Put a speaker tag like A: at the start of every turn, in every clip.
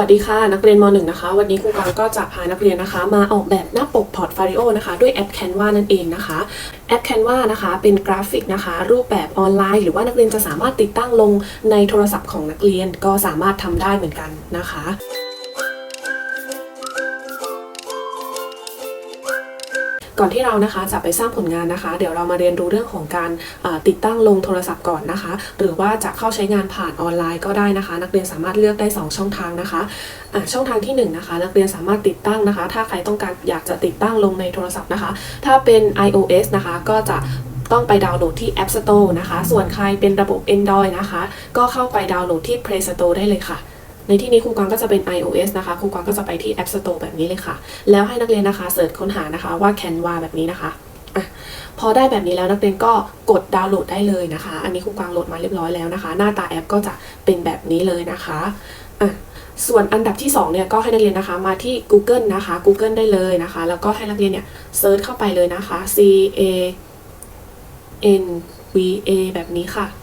A: วัสดีค่ะ นักเรียนม .1 นะคะ วันนี้ครูกวางก็จะพานักเรียนนะคะ มาออกแบบหน้าปกพอร์ตโฟลิโอนะคะ ด้วยแอป Canva นั่นเองนะคะแอป Canva นะคะเป็นกราฟิกนะคะ รูปแบบออนไลน์ หรือว่านักเรียนจะสามารถติดตั้งลงในโทรศัพท์ของนักเรียนก็สามารถทำได้เหมือนกันนะคะ ก่อนที่เรานะคะจะไปสร้างผลงานนะคะ เดี๋ยวเรามาเรียนรู้เรื่องของการติดตั้งลงโทรศัพท์ก่อนนะคะ หรือว่าจะเข้าใช้งานผ่านออนไลน์ก็ได้นะคะ นักเรียนสามารถเลือกได้ 2 ช่องทางนะคะอ่าช่องทางที่1นะคะนักเรียนสามารถติดตั้งนะคะ ถ้าใครต้องการอยากจะติดตั้งลงในโทรศัพท์นะคะ ถ้าเป็น iOS นะคะก็จะต้องไปดาวน์โหลดที่ App Store นะคะ ส่วนใครเป็นระบบ Android นะคะ ก็เข้าไปดาวน์โหลดที่ Play Store ได้เลยค่ะ ในที่นี้ครูกวางก็จะเป็น iOS นะคะครูกวางก็จะไปที่ App Store แบบนี้เลยค่ะ แล้วให้นักเรียนนะคะเสิร์ชค้นหานะคะว่า Canva แบบนี้นะคะอะพอได้แบบนี้แล้วนักเรียนก็กดดาวน์โหลดได้เลยนะคะ อันนี้ครูกวางโหลดมาเรียบร้อยแล้วนะคะ หน้าตาแอปก็จะเป็นแบบนี้เลยนะคะอะส่วนอันดับที่2เนี่ยก็ให้นักเรียนนะคะมาที่ Google นะคะ Google ได้เลยนะคะ แล้วก็ให้นักเรียนเนี่ยเซิร์ชเข้าไปเลยนะคะ C A N V A แบบนี้ค่ะอะ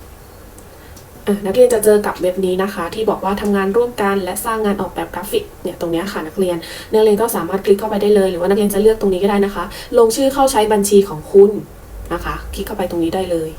A: นักเรียนจะเจอกับเว็บนี้นะคะ ที่บอกว่าทำงานร่วมกันและสร้างงานออกแบบกราฟิกเนี่ยตรงนี้ค่ะนักเรียน นักเรียนก็สามารถคลิกเข้าไปได้เลยหรือว่านักเรียนจะเลือกตรงนี้ก็ได้นะคะ ลงชื่อเข้าใช้บัญชีของคุณนะคะ คลิกเข้าไปตรงนี้ได้เลย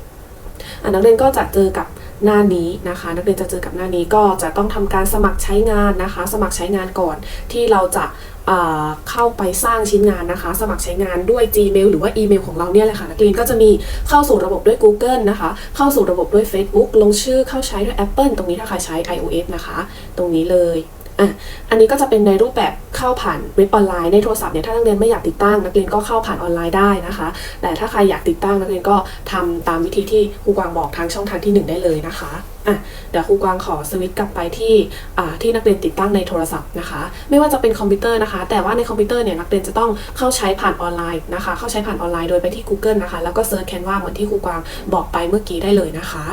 A: นักเรียนก็จะเจอกับ หน้านี้นะคะ นักเรียนจะเจอกับหน้านี้ก็จะต้องทำการสมัครใช้งานนะคะ สมัครใช้งานก่อนที่เราจะอ่าเข้าไปสร้างชิ้นงานนะคะ สมัครใช้งานด้วย Gmail หรือว่าอีเมลของเราเนี่ยแหละค่ะนักเรียนก็จะมีเข้าสู่ระบบด้วย Google นะคะ เข้าสู่ระบบด้วย Facebook ลงชื่อเข้าใช้ด้วย Apple ตรงนี้ถ้าใครใช้ iOS นะคะ ตรงนี้เลย อะอันนี้ก็จะเป็นในรูปแบบเข้าผ่านเว็บออนไลน์ในโทรศัพท์เนี่ยถ้านักเรียนไม่อยากติดตั้ง นักเรียนก็เข้าผ่านออนไลน์ได้นะคะ แต่ถ้าใครอยากติดตั้งนักเรียนก็ทำตามวิธีที่ครูกวางบอกทางช่องทางที่หนึ่งได้เลยนะคะอะเดี๋ยวครูกวางขอสวิตช์กลับไปที่อ่าที่นักเรียนติดตั้งในโทรศัพท์นะคะ ไม่ว่าจะเป็นคอมพิวเตอร์นะคะ แต่ว่าในคอมพิวเตอร์เนี่ยนักเรียนจะต้องเข้าใช้ผ่านออนไลน์นะคะ เข้าใช้ผ่านออนไลน์โดยไปที่ Google นะคะ แล้วก็เซิร์ชแคนวาเหมือนที่ครูกวางบอกไปเมื่อกี้ได้เลยนะคะ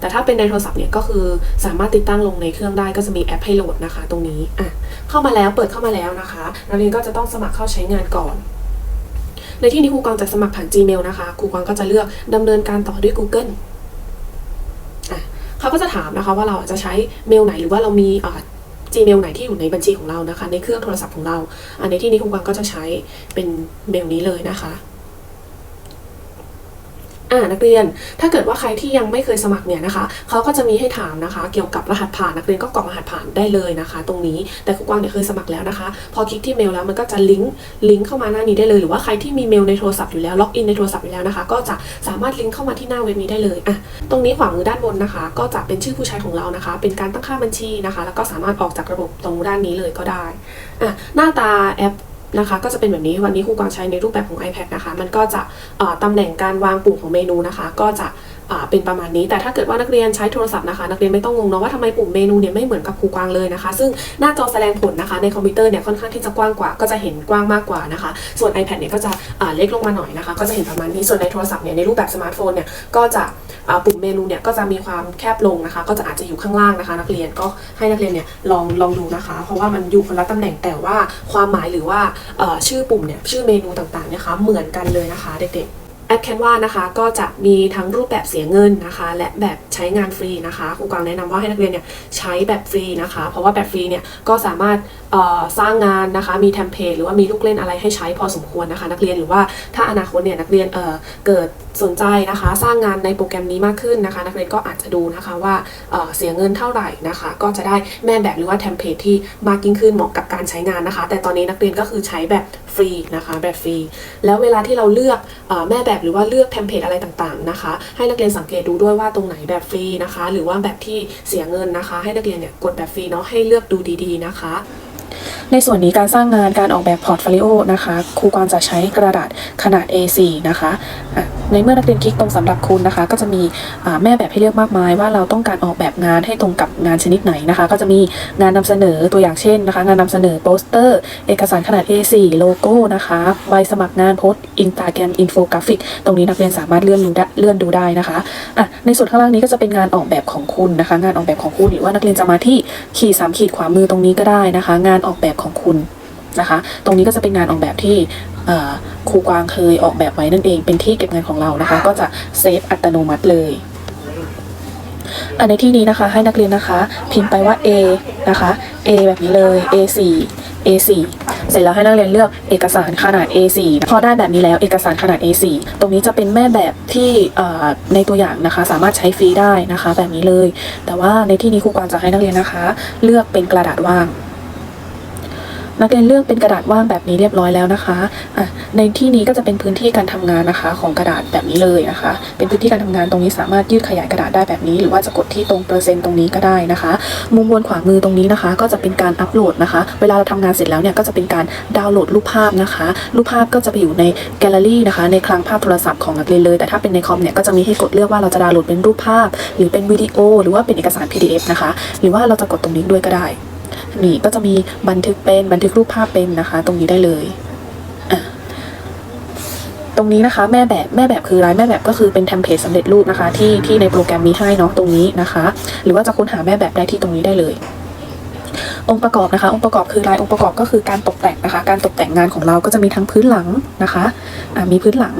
A: แต่ถ้าเป็นในโทรศัพท์เนี่ยก็คือสามารถติดตั้งลงในเครื่องได้ก็จะมีแอปให้โหลดนะคะ ตรงนี้อะเข้ามาแล้วเปิดเข้ามาแล้วนะคะนักเรียนก็จะต้องสมัครเข้าใช้งานก่อน ในที่นี้ครูกวางจะสมัครผ่าน Gmail นะคะครูกวางก็จะเลือกดำเนินการต่อด้วย Google อะเขาก็จะถามนะคะว่าเราจะใช้เมลไหนหรือว่าเรามีอ่า Gmail ไหนที่อยู่ในบัญชีของเรานะคะ ในเครื่องโทรศัพท์ของเราอันในที่นี้ครูกวางก็จะใช้เป็นเมลนี้เลยนะคะ อ่านักเรียน ถ้าเกิดว่าใครที่ยังไม่เคยสมัครเนี่ยนะคะเขาก็จะมีให้ถามนะคะ เกี่ยวกับรหัสผ่านนักเรียนก็กรอกรหัสผ่านได้เลยนะคะ ตรงนี้แต่ครูกวางเนี่ยเคยสมัครแล้วนะคะ พอคลิกที่เมลแล้วมันก็จะลิงก์ลิงก์เข้ามาหน้านี้ได้เลย หรือว่าใครที่มีเมลในโทรศัพท์อยู่แล้วล็อกอินในโทรศัพท์อยู่แล้วนะคะ ก็จะสามารถลิงก์เข้ามาที่หน้าเว็บนี้ได้เลยอะตรงนี้ขวามือด้านบนนะคะ ก็จะเป็นชื่อผู้ใช้ของเรานะคะ เป็นการตั้งค่าบัญชีนะคะ แล้วก็สามารถออกจากระบบตรงด้านนี้เลยก็ได้อะหน้าตาแอป นะคะ ก็จะเป็นแบบนี้วันนี้ครูกวางใช้ในรูปแบบของ iPad นะคะ มันก็จะตำแหน่งการวางปุ่มของเมนูนะคะ ก็จะ เป็นประมาณนี้ แต่ถ้าเกิดว่านักเรียนใช้โทรศัพท์นะคะ นักเรียนไม่ต้องงงเนาะว่าทำไมปุ่มเมนูเนี่ยไม่เหมือนกับครูกวางเลยนะคะ ซึ่งหน้าจอแสดงผลนะคะในคอมพิวเตอร์เนี่ยค่อนข้างที่จะกว้างกว่า ก็จะเห็นกว้างมากกว่านะคะ ส่วน iPad เนี่ยก็จะเล็กลงมาหน่อยนะคะ ก็จะเห็นประมาณนี้ ส่วนในโทรศัพท์เนี่ยในรูปแบบสมาร์ทโฟนเนี่ยก็จะปุ่มเมนูเนี่ยก็จะมีความแคบลงนะคะ ก็จะอาจจะอยู่ข้างล่างนะคะ นักเรียนก็ให้นักเรียนเนี่ยลองลองดูนะคะ เพราะว่ามันอยู่คนละตำแหน่งแต่ว่าความหมายหรือว่าชื่อปุ่มเนี่ยชื่อเมนูต่างๆเนยคะเหมือนกันเลยนะคะเด็กๆ แอป Canva นะคะก็จะมีทั้งรูปแบบเสียเงินนะคะ และแบบใช้งานฟรีนะคะครูกวางแนะนำว่าให้นักเรียนเนี่ยใช้แบบฟรีนะคะ เพราะว่าแบบฟรีเนี่ยก็สามารถสร้างงานนะคะมีเทมเพลตหรือว่ามีลูกเล่นอะไรให้ใช้พอสมควรนะคะ นักเรียนหรือว่าถ้าอนาคตเนี่ยนักเรียนเเกิดสนใจนะคะ สร้างงานในโปรแกรมนี้มากขึ้นนะคะ นักเรียนก็อาจจะดูนะคะว่าเเสียเงินเท่าไหร่นะคะ ก็จะได้แม่แบบหรือว่าเทมเพลตที่มากยิ่งขึ้นเหมาะกับการใช้งานนะคะ แต่ตอนนี้นักเรียนก็คือใช้แบบฟรีนะคะแบบฟรี แล้วเวลาที่เราเลือกอแม่แบบหรือว่าเลือกเทมเพลตอะไรต่างๆนะคะ ให้นักเรียนสังเกตดูด้วยว่าตรงไหนแบบฟรีนะคะ หรือว่าแบบที่เสียเงินนะคะ ให้นักเรียนเนี่ยกดแบบฟรีเนาะให้เลือกดูดีๆนะคะในส่วนนี้การสร้างงานการออกแบบพอร์ตโฟลิโอนะคะครูกวางจะใช้กระดาษขนาด A4 นะคะ ในเมื่อนักเรียนคลิกตรงสำหรับคุณนะคะ ก็จะมีแม่แบบให้เลือกมากมายว่าเราต้องการออกแบบงานให้ตรงกับงานชนิดไหนนะคะ ก็จะมีงานนำเสนอตัวอย่างเช่นนะคะ งานนำเสนอโปสเตอร์ เอกสารขนาด A4 โลโก้นะคะใบสมัครงานโพสต์อินสตาแกรมอินโฟกราฟิกตรงนี้นักเรียนสามารถเลื่อนดูได้เลื่อนดูได้นะคะอะในส่วนข้างล่างนี้ก็จะเป็นงานออกแบบของคุณนะคะ งานออกแบบของคุณหรือว่านักเรียนจะมาที่ขีดสามขีดขวามือตรงนี้ก็ได้นะคะ งานออกแบบของคุณนะคะ ตรงนี้ก็จะเป็นงานออกแบบที่ ครูกวางเคยออกแบบไว้นั่นเองเป็นที่เก็บเงินของเรานะคะ ก็จะเซฟอัตโนมัติเลย
B: อันในที่นี้นะคะให้นักเรียนนะคะ พิมพ์ไปว่า A นะคะ A แบบนี้เลย A4 A4 เสร็จแล้วให้นักเรียนเลือกเอกสารขนาด A4 พอได้แบบนี้แล้วเอกสารขนาด A4 ตรงนี้จะเป็นแม่แบบที่ในตัวอย่างนะคะ สามารถใช้ฟรีได้นะคะ แบบนี้เลย แต่ว่าในที่นี้ครูกวางจะให้นักเรียนนะคะ เลือกเป็นกระดาษว่าง นักเรียนเลือกเป็นกระดาษว่างแบบนี้เรียบร้อยแล้วนะคะะในที่นี้ก็จะเป็นพื้นที่การทำงานนะคะ ของกระดาษแบบนี้เลยนะคะ เป็นพื้นที่การทำงานตรงนี้สามารถยืดขยายกระดาษได้แบบนี้ หรือว่าจะกดที่ตรงเปอร์เซ็นต์ตรงนี้ก็ได้นะคะ มุมบนขวามือตรงนี้นะคะ ก็จะเป็นการอัปโหลดนะคะ เวลาเราทำงานเสร็จแล้วเนี่ยก็จะเป็นการดาวน์โหลดรูปภาพนะคะ รูปภาพก็จะไปอยู่ในแกลเลอรี่นะคะ ในคลังภาพโทรศัพท์ของนักเรียนเลย แต่ถ้าเป็นในคอมเนี่ยก็จะมีให้กดเลือกว่าเราจะดาวน์โหลดเป็นรูปภาพ หรือเป็นวิดีโอ หรือว่าเป็นเอกสาร PDF นะคะ หรือว่าเราจะกดตรงนี้ด้วยก็ได้ นี่ก็จะมีบันทึกเป็นบันทึกรูปภาพเป็นนะคะ ตรงนี้ได้เลยตรงนี้นะคะแม่แบบแม่แบบคืออะไรแม่แบบก็คือเป็นเทมเพลตสำเร็จรูปนะคะ ที่ที่ในโปรแกรมมีให้เนาะตรงนี้นะคะ หรือว่าจะค้นหาแม่แบบได้ที่ตรงนี้ได้เลย องค์ประกอบนะคะ องค์ประกอบคืออะไรองค์ประกอบก็คือการตกแต่งนะคะ การตกแต่งงานของเราก็จะมีทั้งพื้นหลังนะคะะมีพื้นหลัง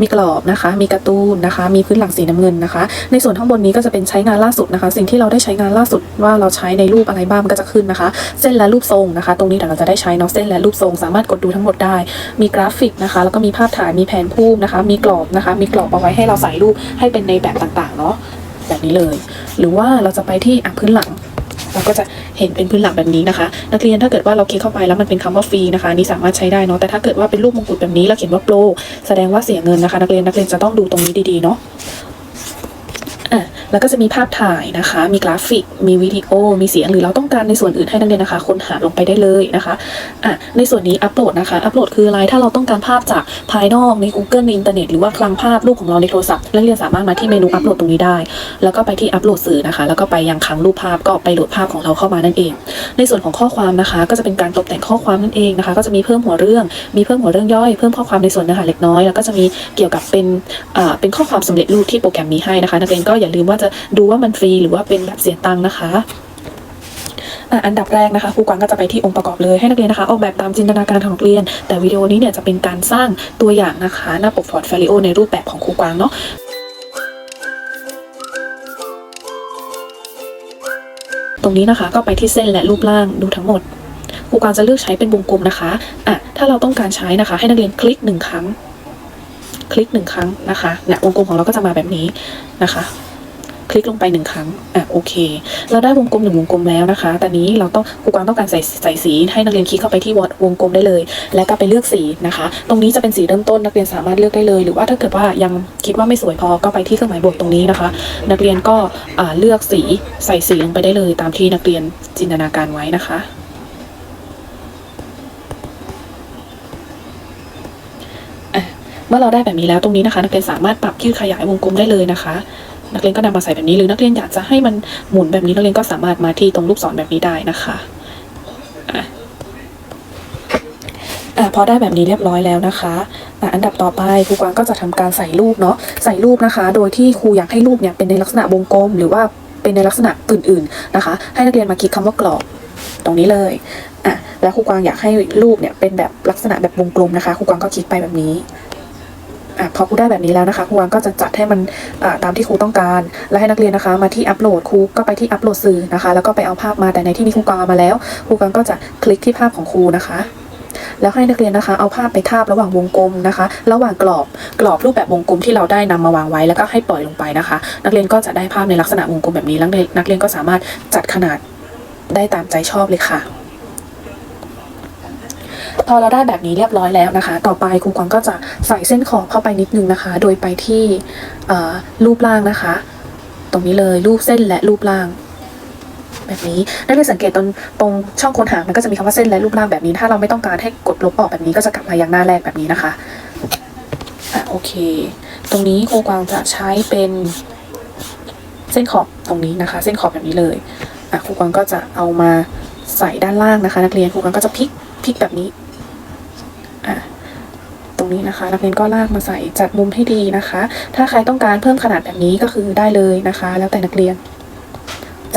B: มีกรอบนะคะ มีการ์ตูนนะคะ มีพื้นหลังสีน้ำเงินนะคะ ในส่วนข้างบนนี้ก็จะเป็นใช้งานล่าสุดนะคะ สิ่งที่เราได้ใช้งานล่าสุดว่าเราใช้ในรูปอะไรบ้างมันก็จะขึ้นนะคะ เส้นและรูปทรงนะคะ ตรงนี้เดี๋ยวเราจะได้ใช้เนาะเส้นและรูปทรง สามารถกดดูทั้งหมดได้ มีกราฟิกนะคะ แล้วก็มีภาพถ่าย มีแผนภูมินะคะ มีกรอบนะคะ มีกรอบเอาไว้ให้เราใส่รูปให้เป็นในแบบต่างๆเนาะแบบนี้เลย หรือว่าเราจะไปที่อะพื้นหลัง เราก็จะเห็นเป็นพื้นหลังแบบนี้นะคะ นักเรียนถ้าเกิดว่าเราคลิกเข้าไปแล้วมันเป็นคำว่าฟรีนะคะนี่สามารถใช้ได้เนาะแต่ถ้าเกิดว่าเป็นรูปมงกุฎแบบนี้เราเขียนว่าโปรแสดงว่าเสียเงินนะคะ นักเรียนนักเรียนจะต้องดูตรงนี้ดีๆเนาะอะแล้วก็จะมีภาพถ่ายนะคะ มีกราฟิก มีวิดีโอ มีเสียง หรือเราต้องการในส่วนอื่นให้นักเรียนนะคะ ค้นหาลงไปได้เลยนะคะอะในส่วนนี้อัปโหลดนะคะ อัปโหลดคืออะไร ถ้าเราต้องการภาพจากภายนอกใน Google ในอินเทอร์เน็ตหรือว่าคลังภาพรูปของเราในโทรศัพท์ นักเรียนสามารถมาที่เมนูอัปโหลดตรงนี้ได้ แล้วก็ไปที่อัปโหลดสื่อนะคะ แล้วก็ไปยังคลังรูปภาพก็ไปโหลดภาพของเราเข้ามานั่นเอง ในส่วนของข้อความนะคะ ก็จะเป็นการตกแต่งข้อความนั่นเองนะคะ ก็จะมีเพิ่มหัวเรื่อง มีเพิ่มหัวเรื่องย่อย เพิ่มข้อความในส่วนเนื้อหาเล็กน้อย แล้วก็จะมีเกี่ยวกับเป็นอ่าเป็นข้อความสำเร็จรูปที่โปรแกรมมีให้นะคะ นักเรียนก็อย่าลืมว่าจะดูว่ามันฟรีหรือว่าเป็นแบบเสียตังค์นะคะอันดับแรกนะคะครูกวางก็จะไปที่องค์ประกอบเลยให้นักเรียนนะคะออกแบบตามจินตนาการของนักเรียน แต่วิดีโอนี้เนี่ยจะเป็นการสร้างตัวอย่างนะคะหน้าปกพอร์ตโฟลิโอในรูปแบบของครูกวางเนาะตรงนี้นะคะก็ไปที่เส้นและรูปร่างดูทั้งหมดครูกวางจะเลือกใช้เป็นวงกลมนะคะอะถ้าเราต้องการใช้นะคะ ให้นักเรียนคลิกหนึ่งครั้ง คลิกหนึ่งครั้งนะคะเนี่ยวงกลมของเราก็จะมาแบบนี้นะคะ ลิกลงไปหนึ่งครั้ง อะโอเค เราได้วงกลมหนึ่งวงกลมแล้วนะคะ ตอนนี้เราต้องครูกวางต้องการใส่ใส่สีให้นักเรียนคลิกเข้าไปที่วงกลมได้เลย แล้วก็ไปเลือกสีนะคะ ตรงนี้จะเป็นสีเริ่มต้นนักเรียนสามารถเลือกได้เลย หรือว่าถ้าเกิดว่ายังคิดว่าไม่สวยพอก็ไปที่เครื่องหมายบวกตรงนี้นะคะ นักเรียนก็อ่าเลือกสีใส่สีลงไปได้เลย ตามที่นักเรียนจินตนาการไว้นะคะอะเมื่อเราได้แบบนี้แล้วตรงนี้นะคะ นักเรียนสามารถปรับยืดขยายวงกลมได้เลยนะคะ นักเรียนก็นำมาใส่แบบนี้หรือนักเรียนอยากจะให้มันหมุนแบบนี้นักเรียนก็สามารถมาที่ตรงลูกศรแบบนี้ได้นะคะอะพอได้แบบนี้เรียบร้อยแล้วนะคะอะอันดับต่อไปครูกวางก็จะทำการใส่รูปเนาะใส่รูปนะคะ โดยที่ครูอยากให้รูปเนี่ยเป็นในลักษณะวงกลม หรือว่าเป็นในลักษณะอื่น ๆนะคะ ให้นักเรียนมาคลิกคำว่ากรอบตรงนี้เลยอะแล้วครูกวางอยากให้รูปเนี่ยเป็นแบบลักษณะแบบวงกลมนะคะครูกวางก็คลิกไปแบบนี้ อพอครูได้แบบนี้แล้วนะคะครูวางก็จะจัดให้มันตามที่ครูต้องการ และให้นักเรียนนะคะ มาที่อัปโหลดครูก็ไปที่อัปโหลดสื่อนะคะ แล้วก็ไปเอาภาพมาแต่ในที่นี้ครูกางมาแล้วครูกางก็จะคลิกที่ภาพของครูนะคะแล้วให้นักเรียนนะคะเอาภาพไปทาบระหว่างวงกลมนะคะ ระหว่างกรอบกรอบรูปแบบวงกลมที่เราได้นำมาวางไว้แล้วก็ให้ปล่อยลงไปนะคะ นักเรียนก็จะได้ภาพในลักษณะวงกลมแบบนี้แล้วนักเรียนก็สามารถจัดขนาดได้ตามใจชอบเลยค่ะ พอเราได้แบบนี้เรียบร้อยแล้วนะคะ ต่อไปครูกวางก็จะใส่เส้นขอบเข้าไปนิดนึงนะคะ โดยไปที่รูปร่างนะคะ ตรงนี้เลยรูปเส้นและรูปร่างแบบนี้นักเรียนสังเกตตรงตรงช่องค้นหางมันก็จะมีคำว่าเส้นและรูปร่างแบบนี้ ถ้าเราไม่ต้องการให้กดลบออกแบบนี้ก็จะกลับมายังหน้าแรกแบบนี้นะคะอะโอเค ตรงนี้ครูกวางจะใช้เป็นเส้นขอบตรงนี้นะคะ เส้นขอบแบบนี้เลยอะครูกวางก็จะเอามาใส่ด้านล่างนะคะ นักเรียนครูกวางก็จะพลิกพลิกแบบนี้ อะตรงนี้นะคะนักเรียนก็ลากมาใส่จัดมุมให้ดีนะคะ ถ้าใครต้องการเพิ่มขนาดแบบนี้ก็คือได้เลยนะคะ แล้วแต่นักเรียน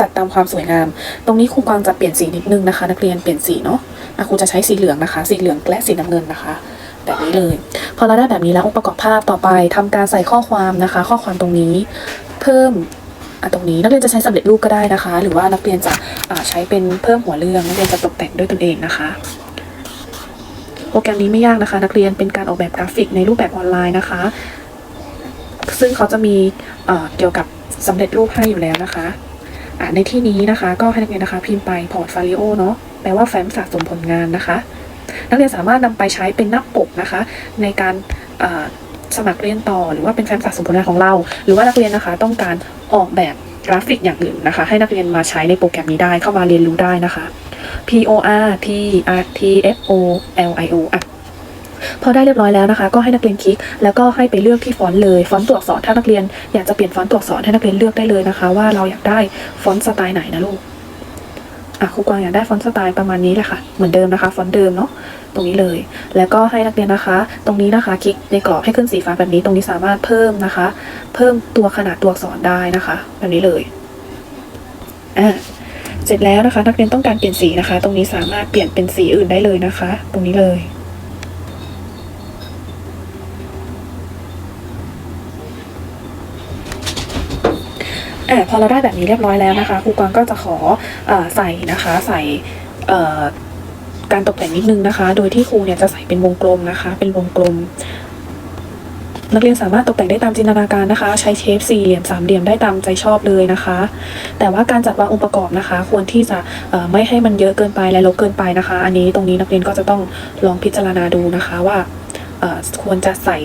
B: จัดตามความสวยงาม ตรงนี้ครูกวางจะเปลี่ยนสีนิดนึงนะคะ นักเรียนเปลี่ยนสีเนาะะครูจะใช้สีเหลืองนะคะ สีเหลืองและสีน้ำเงินนะคะแบบนี้เลย พอเราได้แบบนี้แล้วองค์ประกอบภาพต่อไปทำการใส่ข้อความนะคะ ข้อความตรงนี้เพิ่มตรงนี้นักเรียนจะใช้สำเร็จรูปก็ได้นะคะ หรือว่านักเรียนจะใช้เป็นเพิ่มหัวเรื่องนักเรียนจะตกแต่งด้วยตนเองนะคะ โปรแกรมนี้ไม่ยากนะคะ นักเรียนเป็นการออกแบบกราฟิกในรูปแบบออนไลน์นะคะ ซึ่งเขาจะมีเเกี่ยวกับสำเร็จรูปให้อยู่แล้วนะคะในที่นี้นะคะก็ให้นักเรียนนะคะพิมพ์ไปพอร์ตฟ o ลิโอเนาะแปลว่าแฟ้มสะสมผลงานนะคะ นักเรียนสามารถนำไปใช้เป็นหน้าปกนะคะ ในการสมัครเรียนต่อหรือว่าเป็นแฟ้มสะสมผลงานของเรา หรือว่านักเรียนนะคะต้องการออกแบบกราฟิกอย่างอื่นนะคะ ให้นักเรียนมาใช้ในโปรแกรมนี้ได้เข้ามาเรียนรู้ได้นะคะ P O R T R T F O L I O อะพอได้เรียบร้อยแล้วนะคะ ก็ให้นักเรียนคลิก แล้วก็ให้ไปเลือกที่ฟอนต์เลยฟอนต์ตัวอักษรถ้านักเรียนอยากจะเปลี่ยนฟอนต์ตัวอักษรให้นักเรียนเลือกได้เลยนะคะ ว่าเราอยากได้ฟอนต์สไตล์ไหนนะลูกอะครูกวางอยากได้ฟอนต์สไตล์ประมาณนี้แหละค่ะเหมือนเดิมนะคะฟอนต์เดิมเนาะตรงนี้เลย แล้วก็ให้นักเรียนนะคะ ตรงนี้นะคะ คลิกในกรอบให้ขึ้นสีฟ้าแบบนี้ ตรงนี้สามารถเพิ่มนะคะ เพิ่มตัวขนาดตัวอักษรได้นะคะ แบบนี้เลยอะ เสร็จแล้วนะคะ นักเรียนต้องการเปลี่ยนสีนะคะ ตรงนี้สามารถเปลี่ยนเป็นสีอื่นได้เลยนะคะ ตรงนี้เลยอะพอเราได้แบบนี้เรียบร้อยแล้วนะคะครูกวางก็จะขออใส่นะคะใส่การตกแต่งนิดนึงนะคะ โดยที่ครูเนี่ยจะใส่เป็นวงกลมนะคะ เป็นวงกลม นักเรียนสามารถตกแต่งได้ตามจินตนาการนะคะ ใช้เชฟสี่เหลี่ยมสามเหลี่ยมได้ตามใจชอบเลยนะคะ แต่ว่าการจัดวางองค์ประกอบนะคะ ควรที่จะไม่ให้มันเยอะเกินไปและรกเกินไปนะคะ อันนี้ตรงนี้นักเรียนก็จะต้องลองพิจารณาดูนะคะว่าควรจะใส่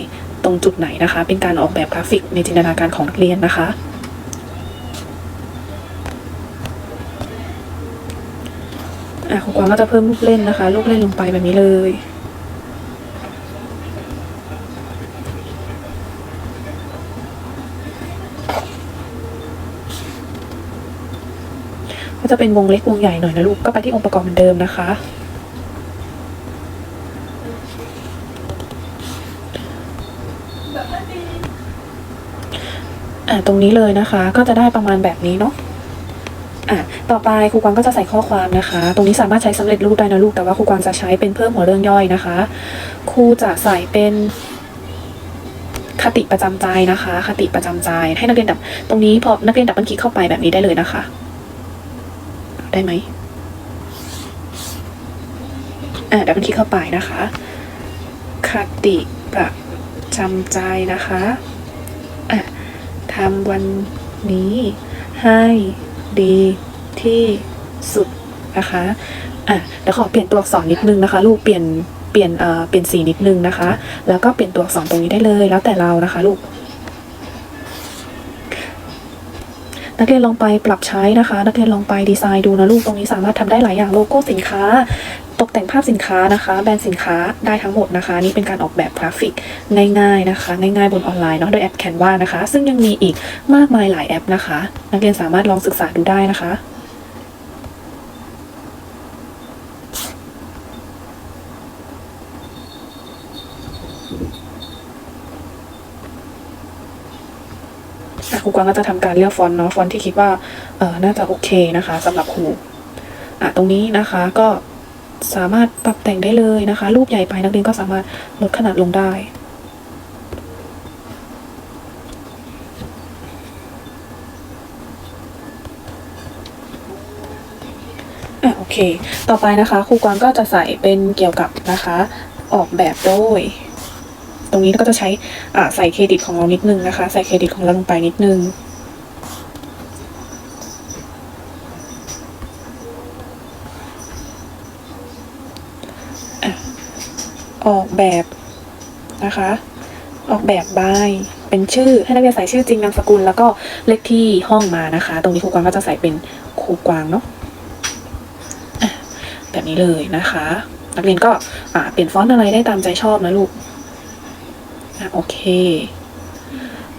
B: ตรงจุดไหนนะคะ เป็นการออกแบบกราฟิกในจินตนาการของนักเรียนนะคะอะครูกวางก็จะเพิ่มลูกเล่นนะคะ ลูกเล่นลงไปแบบนี้เลย จะเป็นวงเล็กวงใหญ่หน่อยนะลูก ก็ไปที่องค์ประกอบเหมือนเดิมนะคะ อะตรงนี้เลยนะคะ ก็จะได้ประมาณแบบนี้เนาะอะต่อไปครูกวางก็จะใส่ข้อความนะคะ ตรงนี้สามารถใช้สำเร็จรูปได้นะลูก แต่ว่าครูกวางจะใช้เป็นเพิ่มหัวเรื่องย่อยนะคะ ครูจะใส่เป็นคติประจำใจนะคะ คติประจำใจให้นักเรียนดับ ตรงนี้พอนักเรียนดับบิลคลิกเข้าไปแบบนี้ได้เลยนะคะ ได้ไหมอะดับเบิลคลิกเข้าไปนะคะ คติประจำใจนะคะอะทำวันนี้ให้ดีที่สุดนะคะอะเดี๋ยวขอเปลี่ยนตัวอักษรนิดนึงนะคะ ลูกเปลี่ยนเปลี่ยนเอ่อเปลี่ยนสีนิดนึงนะคะ แล้วก็เปลี่ยนตัวอักษรตรงนี้ได้เลยแล้วแต่เรานะคะ ลูก นักเรียนลองไปปรับใช้นะคะ นักเรียนลองไปดีไซน์ดูนะลูกตรงนี้สามารถทำได้หลายอย่างโลโก้สินค้า ตกแต่งภาพสินค้านะคะ แบรนด์สินค้าได้ทั้งหมดนะคะ นี่เป็นการออกแบบกราฟิกง่ายๆนะคะ ง่ายๆบนออนไลน์เนาะโดยแอปแคนวานะคะ ซึ่งยังมีอีกมากมายหลายแอปนะคะ นักเรียนสามารถลองศึกษาดูได้นะคะ ครูกวางก็จะทำการเลือกฟอนต์เนาะฟอนต์ที่คิดว่าเออน่าจะโอเคนะคะสำหรับครูอะตรงนี้นะคะก็สามารถปรับแต่งได้เลยนะคะ รูปใหญ่ไปนักเรียนก็สามารถลดขนาดลงได้อะโอเค ต่อไปนะคะครูกวางก็จะใส่เป็นเกี่ยวกับนะคะ ออกแบบโดย ตรงนี้ก็จะใช้ใส่เครดิตของเรานิดนึงนะคะ ใส่เครดิตของเราลงไปนิดนึงออกแบบนะคะ ออกแบบบายเป็นชื่อให้นักเรียนใส่ชื่อจริงนามสกุล แล้วก็เลขที่ห้องมานะคะ ตรงนี้ครูกวางก็จะใส่เป็นครูกวางเนาะแบบนี้เลยนะคะ นักเรียนก็เปลี่ยนฟอนต์อะไรได้ตามใจชอบนะลูก อะโอเค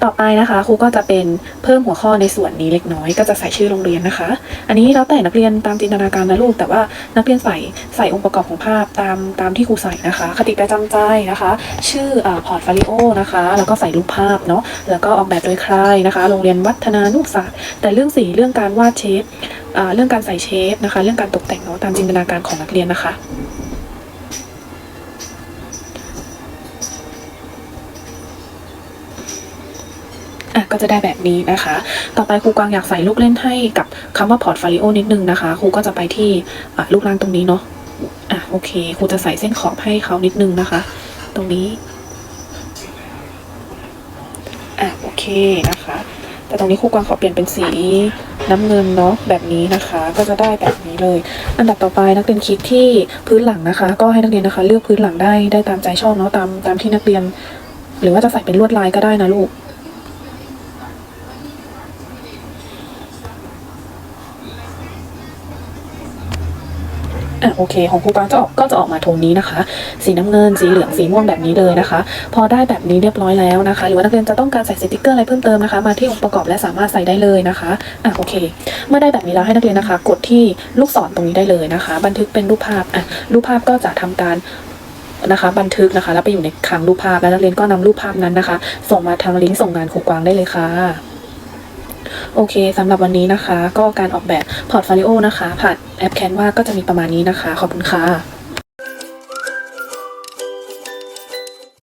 B: ต่อไปนะคะครูก็จะเป็นเพิ่มหัวข้อในส่วนนี้เล็กน้อย ก็จะใส่ชื่อโรงเรียนนะคะ อันนี้แล้วแต่นักเรียนตามจินตนาการนะลูกแต่ว่านักเรียนใส่ใส่องค์ประกอบของภาพตามตามที่ครูใส่นะคะ คติประจำใจนะคะ ชื่อพอร์ตฟลิโอนะคะ แล้วก็ใส่รูปภาพเนาะแล้วก็ออกแบบโดยใครนะคะ โรงเรียนวัฒนานุศาสตร์ แต่เรื่องสีเรื่องการวาดเชฟเรื่องการใส่เชฟนะคะ เรื่องการตกแต่งเนาะตามจินตนาการของนักเรียนนะคะ ก็จะได้แบบนี้นะคะ ต่อไปครูกวางอยากใส่ลูกเล่นให้กับคำว่าพอร์ต o l ลิโอนิดนึงนะคะครูก็จะไปที่ลูกล่างตรงนี้เนาะอะโอเคครูจะใส่เส้นขอบให้เขานิดนึงนะคะ ตรงนี้อะโอเคนะคะ แต่ตรงนี้ครูกวางขอเปลี่ยนเป็นสีน้ำเงินเนาะแบบนี้นะคะ ก็จะได้แบบนี้เลย อันดับต่อไปนักเรียนคลิกที่พื้นหลังนะคะ ก็ให้นักเรียนนะคะ เลือกพื้นหลังได้ได้ตามใจชอบเนาะตามตามที่นักเรียน หรือว่าจะใส่เป็นลวดลายก็ได้นะลูก อะโอเคของครูกวางจะออกก็จะออกมาโทนนี้นะคะ สีน้ำเงินสีเหลืองสีม่วงแบบนี้เลยนะคะ พอได้แบบนี้เรียบร้อยแล้วนะคะ หรือว่านักเรียนจะต้องการใส่สติกเกอร์อะไรเพิ่มเติมนะคะ มาที่องค์ประกอบและสามารถใส่ได้เลยนะคะอะโอเค เมื่อได้แบบนี้แล้วให้นักเรียนนะคะ กดที่ลูกศรตรงนี้ได้เลยนะคะ บันทึกเป็นรูปภาพอะรูปภาพก็จะทำการนะคะบันทึกนะคะ แล้วไปอยู่ในคลังรูปภาพแล้วนักเรียนก็นำรูปภาพนั้นนะคะ ส่งมาทางลิงก์ส่งงานครูกวางได้เลยค่ะ โอเคสำหรับวันนี้นะคะ ก็การออกแบบพอร์ตโฟลิโอนะคะ ผ่านแอปแคนวาก็จะมีประมาณนี้นะคะ ขอบคุณค่ะ